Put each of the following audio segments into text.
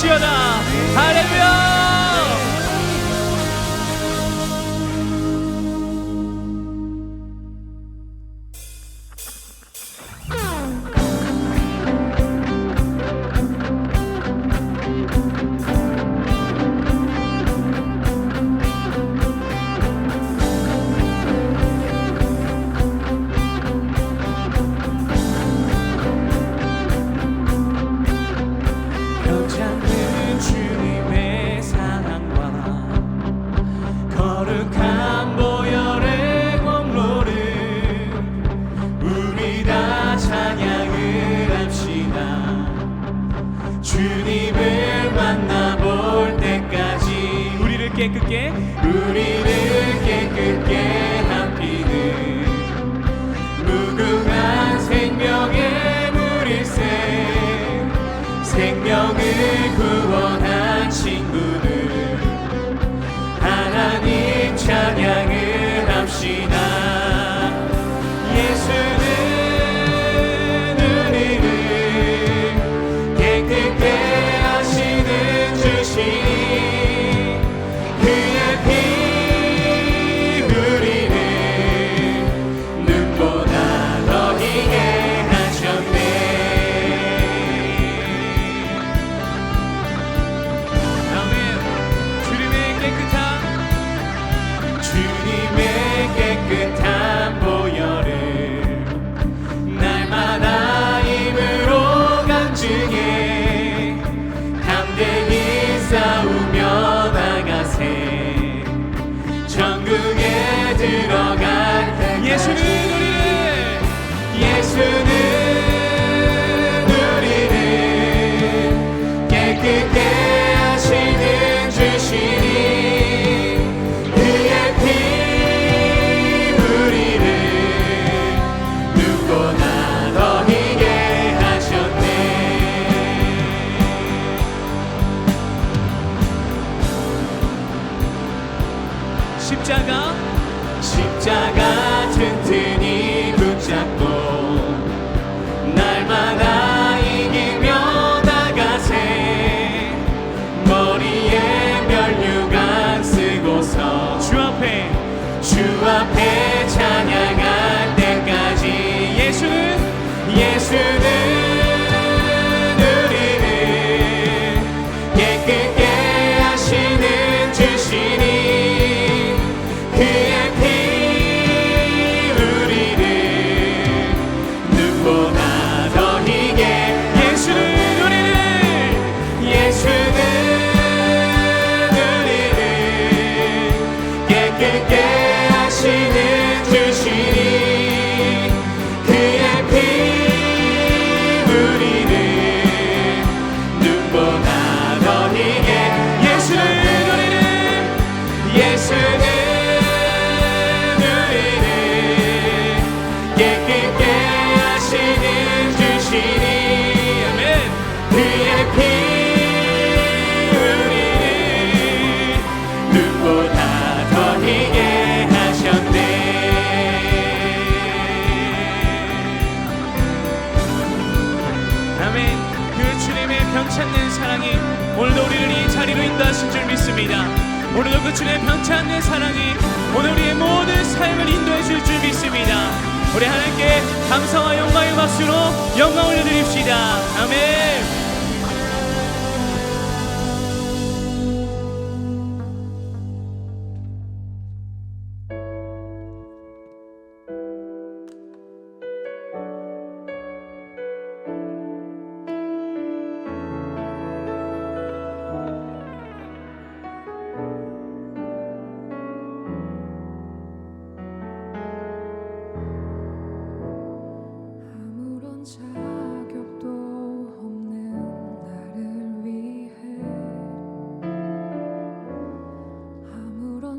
지어다 할렐루야. 편찮는 사랑이 오늘도 우리를 이 자리로 인도하신 줄 믿습니다. 오늘도 그 주님의 편찮는 사랑이 오늘 우리의 모든 삶을 인도해 줄 줄 믿습니다. 우리 하나님께 감사와 영광의 박수로 영광 올려드립시다. 아멘.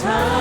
time.